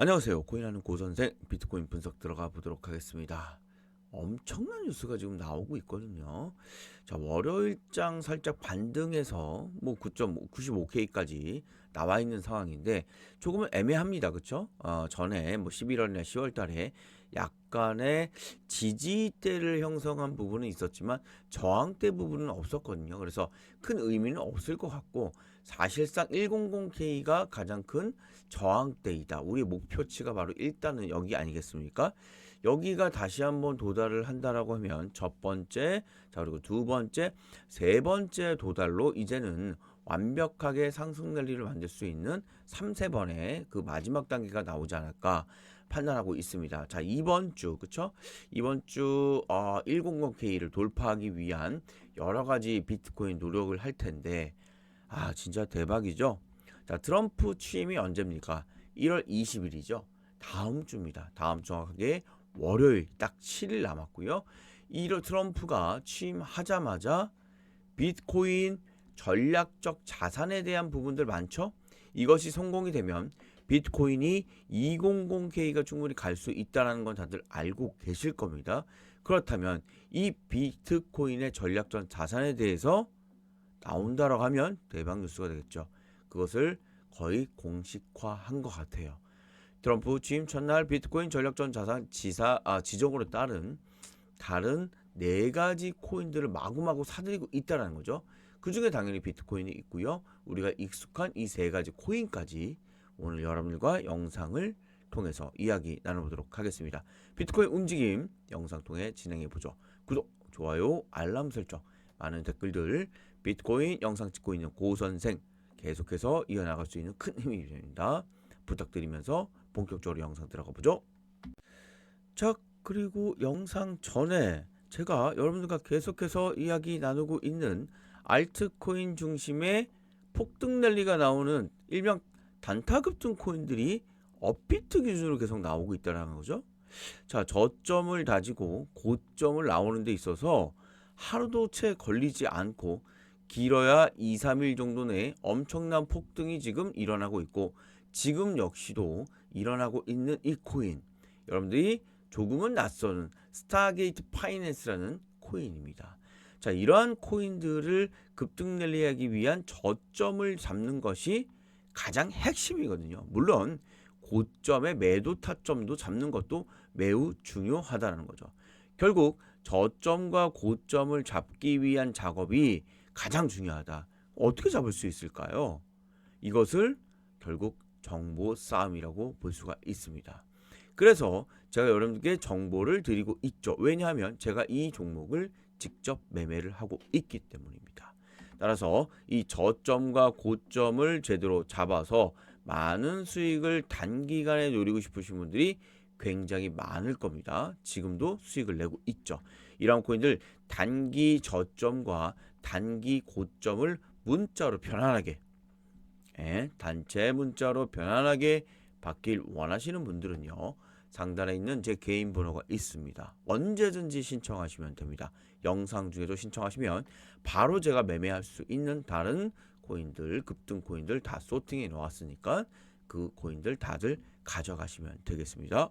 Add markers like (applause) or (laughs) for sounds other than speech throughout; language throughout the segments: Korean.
안녕하세요. 코인하는 고선생 비트코인 분석 들어가 보도록 하겠습니다. 엄청난 뉴스가 지금 나오고 있거든요. 자, 월요일장 살짝 반등해서 뭐 9.95K까지 나와 있는 상황인데 조금은 애매합니다. 그쵸? 어, 전에 뭐 11월이나 10월 달에 약간의 지지대를 형성한 부분은 있었지만 저항대 부분은 없었거든요. 그래서 큰 의미는 없을 것 같고 사실상 100K가 가장 큰 저항대이다. 우리 목표치가 바로 일단은 여기 아니겠습니까? 여기가 다시 한번 도달을 한다라고 하면 첫 번째, 자 그리고 두 번째, 세 번째 도달로 이제는 완벽하게 상승 랠리를 만들 수 있는 3, 세 번의 그 마지막 단계가 나오지 않을까 판단하고 있습니다. 자, 이번 주, 그쵸? 이번 주, 어, 100K를 돌파하기 위한 여러 가지 비트코인 노력을 할 텐데, 아, 진짜 대박이죠? 자, 트럼프 취임이 언제입니까? 1월 20일이죠. 다음 주입니다. 다음 정확하게 월요일 딱 7일 남았고요. 1월 트럼프가 취임하자마자 비트코인 전략적 자산에 대한 부분들 많죠? 이것이 성공이 되면 비트코인이 200K가 충분히 갈 수 있다는 건 다들 알고 계실 겁니다. 그렇다면 이 비트코인의 전략적 자산에 대해서 나온다라고 하면 대박 뉴스가 되겠죠. 그것을 거의 공식화한 것 같아요. 트럼프 취임 첫날 비트코인 전략전 자산 지사 아, 지정으로 따른 다른 네 가지 코인들을 마구마구 사들이고 있다라는 거죠. 그 중에 당연히 비트코인이 있고요. 우리가 익숙한 이 세 가지 코인까지 오늘 여러분들과 영상을 통해서 이야기 나눠보도록 하겠습니다. 비트코인 움직임 영상 통해 진행해 보죠. 구독, 좋아요, 알람 설정, 많은 댓글들 비트코인 영상 찍고 있는 고 선생 계속해서 이어나갈 수 있는 큰 힘이 됩니다. 부탁드리면서 본격적으로 영상 들어가 보죠. 자, 그리고 영상 전에 제가 여러분들과 계속해서 이야기 나누고 있는 알트코인 중심의 폭등 랠리가 나오는 일명 단타 급등 코인들이 업비트 기준으로 계속 나오고 있다는 거죠. 자, 저점을 다지고 고점을 나오는 데 있어서 하루도 채 걸리지 않고 길어야 2, 3일 정도 내에 엄청난 폭등이 지금 일어나고 있고 지금 역시도 일어나고 있는 이 코인 여러분들이 조금은 낯선 스타게이트 파이낸스라는 코인입니다. 자 이러한 코인들을 급등 랠리하기 위한 저점을 잡는 것이 가장 핵심이거든요. 물론 고점의 매도 타점도 잡는 것도 매우 중요하다는 거죠. 결국 저점과 고점을 잡기 위한 작업이 가장 중요하다. 어떻게 잡을 수 있을까요? 이것을 결국 정보 싸움이라고 볼 수가 있습니다. 그래서 제가 여러분께 정보를 드리고 있죠. 왜냐하면 제가 이 종목을 직접 매매를 하고 있기 때문입니다. 따라서 이 저점과 고점을 제대로 잡아서 많은 수익을 단기간에 노리고 싶으신 분들이 굉장히 많을 겁니다. 지금도 수익을 내고 있죠. 이러한 코인들 단기 저점과 단기 고점을 문자로 편안하게 예, 단체 문자로 편안하게 받길 원하시는 분들은요. 상단에 있는 제 개인 번호가 있습니다. 언제든지 신청하시면 됩니다. 영상 중에도 신청하시면 바로 제가 매매할 수 있는 다른 코인들, 급등 코인들 다 소팅해 놓았으니까 그 코인들 다들 가져가시면 되겠습니다.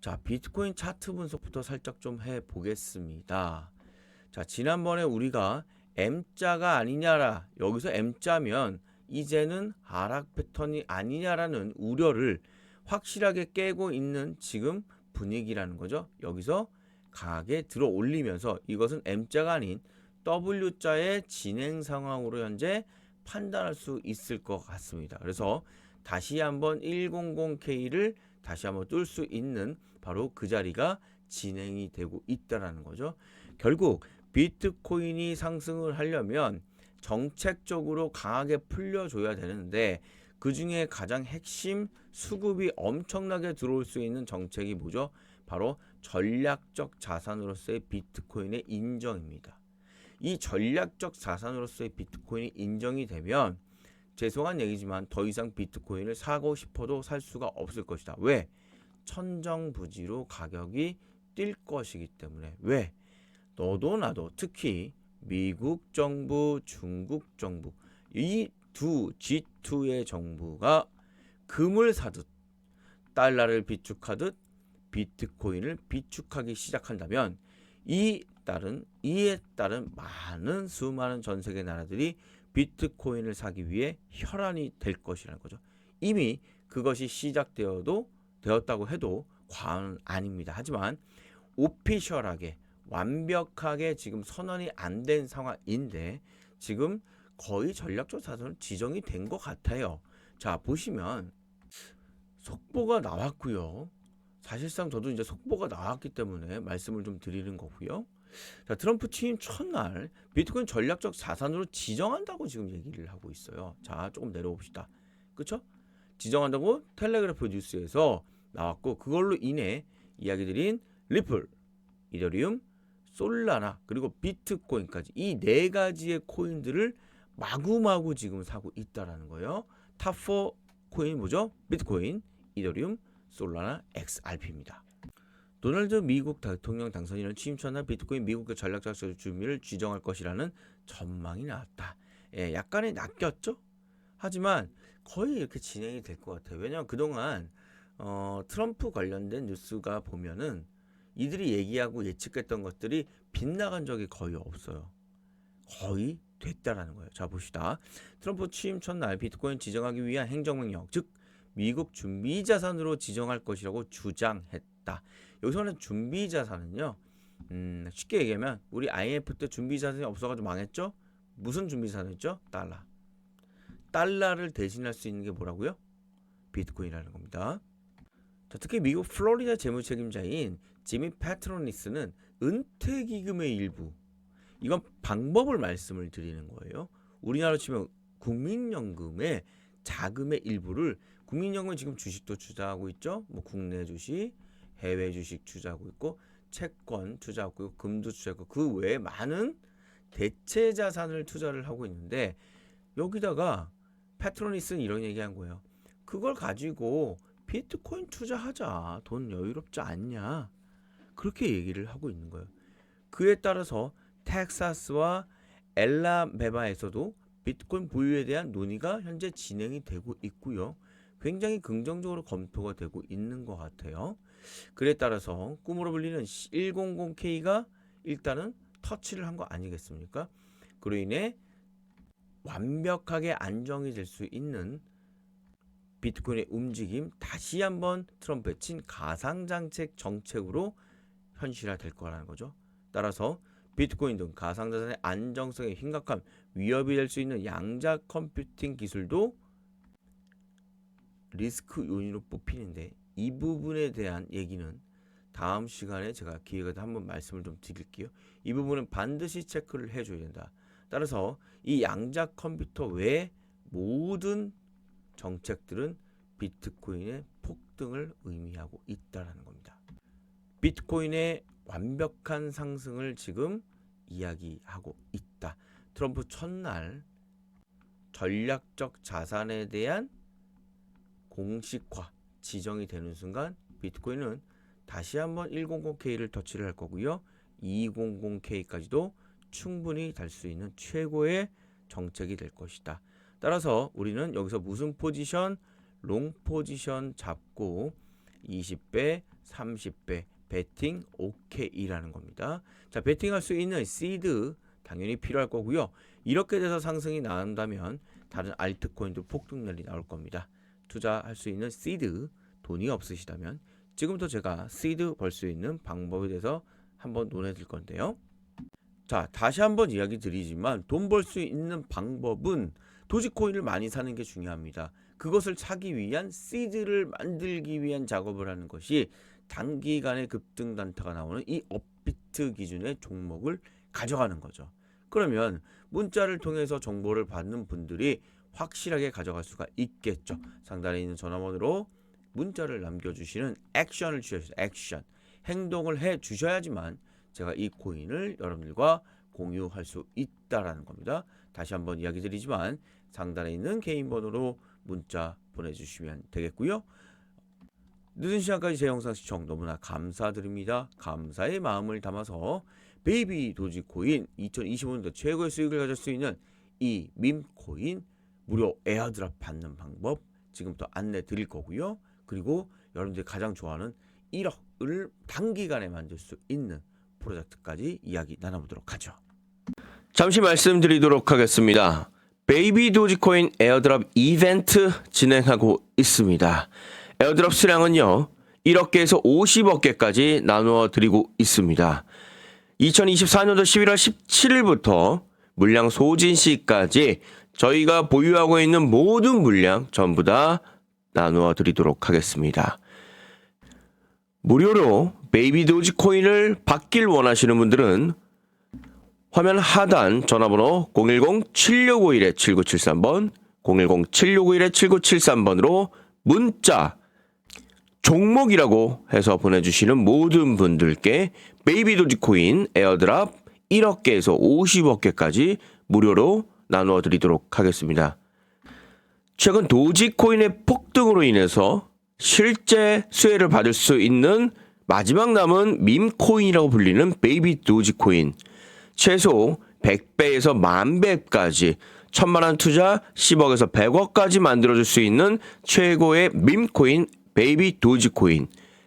자, 비트코인 차트 분석부터 살짝 좀 해 보겠습니다. 자, 지난번에 우리가 M자가 아니냐라 여기서 M자면 이제는 하락 패턴이 아니냐라는 우려를 확실하게 깨고 있는 지금 분위기라는 거죠. 여기서 강하게 들어 올리면서 이것은 M자가 아닌 W자의 진행 상황으로 현재 판단할 수 있을 것 같습니다. 그래서 다시 한번 100K를 다시 한번 뚫을 수 있는 바로 그 자리가 진행이 되고 있다라는 거죠. 결국 비트코인이 상승을 하려면 정책적으로 강하게 풀려줘야 되는데 그 중에 가장 핵심 수급이 엄청나게 들어올 수 있는 정책이 뭐죠? 바로 전략적 자산으로서의 비트코인의 인정입니다. 이 전략적 자산으로서의 비트코인이 인정이 되면 죄송한 얘기지만 더 이상 비트코인을 사고 싶어도 살 수가 없을 것이다. 왜? 천정부지로 가격이 뛸 것이기 때문에 왜? 너도 나도 특히 미국 정부, 중국 정부 이 두 G2의 정부가 금을 사듯 달러를 비축하듯 비트코인을 비축하기 시작한다면 이 따른 이에 따른 많은 수많은 전 세계 나라들이 비트코인을 사기 위해 혈안이 될 것이라는 거죠. 이미 그것이 시작되어도 되었다고 해도 과언은 아닙니다. 하지만 오피셜하게 완벽하게 지금 선언이 안 된 상황인데 지금 거의 전략적 자산으로 지정이 된 것 같아요. 자 보시면 속보가 나왔고요. 사실상 저도 이제 속보가 나왔기 때문에 말씀을 좀 드리는 거고요. 자 트럼프 취임 첫날 비트코인 전략적 자산으로 지정한다고 지금 얘기를 하고 있어요. 자 조금 내려봅시다. 그쵸? 지정한다고 텔레그래프 뉴스에서 나왔고 그걸로 인해 이야기 드린 리플, 이더리움, 솔라나 그리고 비트코인까지 이 네 가지의 코인들을 마구마구 지금 사고 있다라는 거예요. 탑4 코인 뭐죠? 비트코인, 이더리움, 솔라나, XRP입니다. 도널드 미국 대통령 당선인은 취임 첫날 비트코인 미국의 전략적 준비를 지정할 것이라는 전망이 나왔다. 예, 약간의 낚였죠? 하지만 거의 이렇게 진행이 될 것 같아요. 왜냐하면 그동안 어, 트럼프 관련된 뉴스가 보면은 이들이 얘기하고 예측했던 것들이 빗나간 적이 거의 없어요. 거의 됐다라는 거예요. 자 봅시다. 트럼프 취임 첫날 비트코인 지정하기 위한 행정명령, 즉 미국 준비 자산으로 지정할 것이라고 주장했다. 여기서는 준비 자산은요. 음, 쉽게 얘기하면 우리 IMF 때 준비 자산이 없어가지고 망했죠. 무슨 준비 자산이죠? 달러. 달러를 대신할 수 있는 게 뭐라고요? 비트코인이라는 겁니다. 자, 특히 미국 플로리다 재무 책임자인 지미 패트로니스는 은퇴 기금의 일부 이건 방법을 말씀을 드리는 거예요. 우리나라로 치면 국민연금의 자금의 일부를 국민연금은 지금 주식도 투자하고 있죠. 뭐 국내 주식, 해외 주식 투자하고 있고 채권 투자하고 있고 금도 투자하고 그 외에 많은 대체 자산을 투자를 하고 있는데 여기다가 패트로니스는 이런 얘기한 거예요. 그걸 가지고 비트코인 투자하자. 돈 여유롭지 않냐. 그렇게 얘기를 하고 있는 거예요. 그에 따라서 텍사스와 엘라베마에서도 비트코인 보유에 대한 논의가 현재 진행이 되고 있고요. 굉장히 긍정적으로 검토가 되고 있는 것 같아요. 그에 따라서 꿈으로 불리는 100K가 일단은 터치를 한 거 아니겠습니까? 그로 인해 완벽하게 안정이 될 수 있는 비트코인의 움직임 다시 한번 트럼프의 친 가상장책 정책으로 현실화 될 거라는 거죠. 따라서 비트코인 등 가상자산의 안정성에 심각한 위협이 될 수 있는 양자 컴퓨팅 기술도 리스크 요인으로 뽑히는데 이 부분에 대한 얘기는 다음 시간에 제가 기회가 되면 한번 말씀을 좀 드릴게요. 이 부분은 반드시 체크를 해줘야 된다. 따라서 이 양자 컴퓨터 외에 모든 정책들은 비트코인의 폭등을 의미하고 있다라는 겁니다. 비트코인의 완벽한 상승을 지금 이야기하고 있다. 트럼프 첫날 전략적 자산에 대한 공식화 지정이 되는 순간 비트코인은 다시 한번 100K를 터치를 할 거고요. 200K까지도 충분히 달 수 있는 최고의 정책이 될 것이다. 따라서 우리는 여기서 무슨 포지션, 롱 포지션 잡고 20배, 30배 베팅 오케이라는 겁니다. 자, 베팅할 수 있는 시드 당연히 필요할 거고요. 이렇게 돼서 상승이 나온다면 다른 알트코인도 폭등률이 나올 겁니다. 투자할 수 있는 시드 돈이 없으시다면 지금부터 제가 시드 벌 수 있는 방법에 대해서 한번 논해 드릴 건데요. 자, 다시 한번 이야기 드리지만 돈 벌 수 있는 방법은 도지코인을 많이 사는 게 중요합니다. 그것을 사기 위한 시드를 만들기 위한 작업을 하는 것이 단기간에 급등 단타가 나오는 이 업비트 기준의 종목을 가져가는 거죠. 그러면 문자를 통해서 정보를 받는 분들이 확실하게 가져갈 수가 있겠죠. 상단에 있는 전화번호로 문자를 남겨주시는 액션을 취하셔서 액션 행동을 해 주셔야지만 제가 이 코인을 여러분들과 공유할 수 있다라는 겁니다. 다시 한번 이야기 드리지만 상단에 있는 개인 번호로 문자 보내주시면 되겠고요. 늦은 시간까지 제 영상 시청 너무나 감사드립니다. 감사의 마음을 담아서 베이비 도지코인 2025년도 최고의 수익을 가질 수 있는 이 밈코인 무료 에어드랍 받는 방법 지금부터 안내 드릴 거고요. 그리고 여러분들이 가장 좋아하는 1억을 단기간에 만들 수 있는 프로젝트까지 이야기 나눠보도록 하죠. 잠시 말씀드리도록 하겠습니다. 베이비 도지코인 에어드랍 이벤트 진행하고 있습니다. 에어드랍 수량은요. 1억 개에서 50억 개까지 나누어 드리고 있습니다. 2024년도 11월 17일부터 물량 소진 시까지 저희가 보유하고 있는 모든 물량 전부 다 나누어 드리도록 하겠습니다. 무료로 베이비 도지 코인을 받길 원하시는 분들은 화면 하단 전화번호 010-7651-7973번, 010-7651-7973번으로 문자 종목이라고 해서 보내주시는 모든 분들께 베이비 도지코인 에어드랍 1억 개에서 50억 개까지 무료로 나누어 드리도록 하겠습니다. 최근 도지코인의 폭등으로 인해서 실제 수혜를 받을 수 있는 마지막 남은 밈코인이라고 불리는 베이비 도지코인 최소 100배에서 만배까지 천만원 투자 10억에서 100억까지 만들어줄 수 있는 최고의 밈코인 베이비 도지코인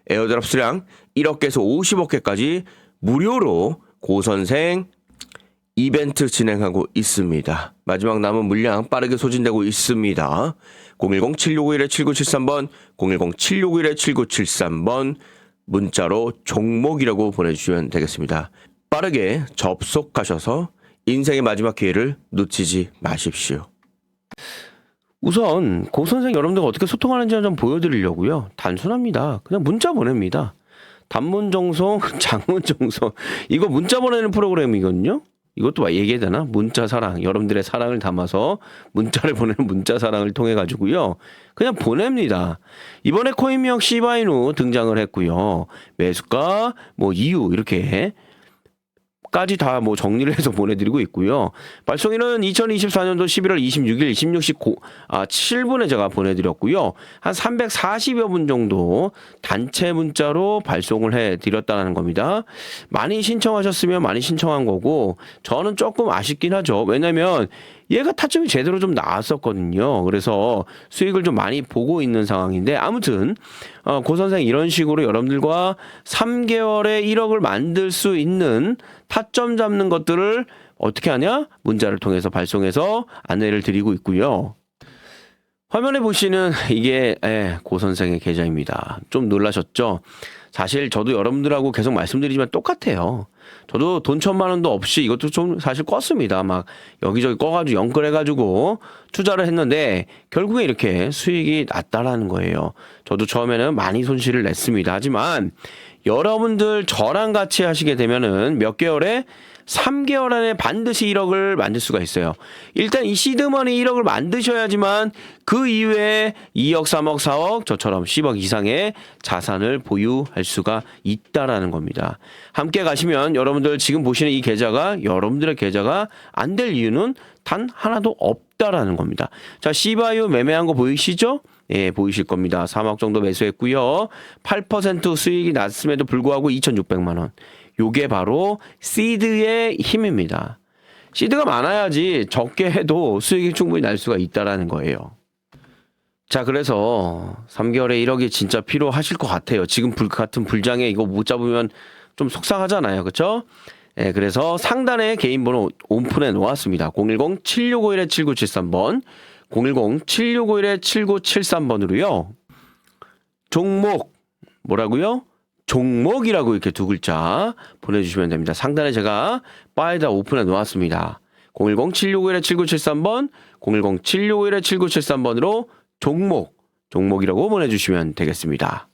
에어드랍 수량 1억 개에서 50억 개까지 무료로 고선생 이벤트 진행하고 있습니다. 마지막 남은 물량 빠르게 소진되고 있습니다. 010-7651-7973번, 010-7651-7973번 문자로 종목이라고 보내주시면 되겠습니다. 빠르게 접속하셔서 인생의 마지막 기회를 놓치지 마십시오. 우선 고 선생 여러분들 어떻게 소통하는지 좀 보여드리려고요. 단순합니다. 그냥 문자 보냅니다. 단문 정송, (laughs) 장문 정송. 이거 문자 보내는 프로그램이거든요. 이것도 막 얘기해야 되나? 문자 사랑. 여러분들의 사랑을 담아서 문자를 보내는 문자 사랑을 통해 가지고요. 그냥 보냅니다. 이번에 코인명 시바이누 등장을 했고요. 매수가, 뭐 이유 이렇게 까지 다 뭐 정리를 해서 (laughs) 보내드리고 있고요. 발송일은 2024년도 11월 26일 16시 고, 아, 7분에 제가 보내드렸고요. 한 340여 분 정도 단체 문자로 발송을 해드렸다는 겁니다. 많이 신청하셨으면 많이 신청한 거고 저는 조금 아쉽긴 하죠. 왜냐면 얘가 타점이 제대로 좀 나왔었거든요. 그래서 수익을 좀 많이 보고 있는 상황인데 아무튼 어, 고 선생 이런 식으로 여러분들과 3개월에 1억을 만들 수 있는 타점 잡는 것들을 어떻게 하냐? 문자를 통해서 발송해서 안내를 드리고 있고요. 화면에 보시는 이게 예, 고 선생의 계좌입니다. 좀 놀라셨죠? 사실 저도 여러분들하고 계속 말씀드리지만 똑같아요. 저도 돈 천만 원도 없이 이것도 좀 사실 껐습니다. 막 여기저기 꺼가지고 연끌해가지고 투자를 했는데 결국에 이렇게 수익이 났다라는 거예요. 저도 처음에는 많이 손실을 냈습니다. 하지만 여러분들 저랑 같이 하시게 되면은 몇 개월에 3개월 안에 반드시 1억을 만들 수가 있어요. 일단 이 시드머니 1억을 만드셔야지만 그 이외에 2억, 3억, 4억 저처럼 10억 이상의 자산을 보유할 수가 있다라는 겁니다. 함께 가시면 여러분들 지금 보시는 이 계좌가 여러분들의 계좌가 안 될 이유는 단 하나도 없다라는 겁니다. 자, 시바유 매매한 거 보이시죠? 예, 보이실 겁니다. 3억 정도 매수했고요. 8% 수익이 났음에도 불구하고 2,600만 원. 요게 바로 시드의 힘입니다. 시드가 많아야지 적게 해도 수익이 충분히 날 수가 있다라는 거예요. 자, 그래서 3개월에 1억이 진짜 필요하실 것 같아요. 지금 불 같은 불장에 이거 못 잡으면 좀 속상하잖아요. 그렇죠? 예, 그래서 상단에 개인 번호 오픈해 놓았습니다. 010-7651-7973번, 010-7651-7973번으로요. 종목 뭐라고요? 종목이라고 이렇게 두 글자 보내주시면 됩니다. 상단에 제가 바에다 오픈해 놓았습니다. 010-7651-7973번, 010-7651-7973번으로 종목, 종목이라고 보내주시면 되겠습니다.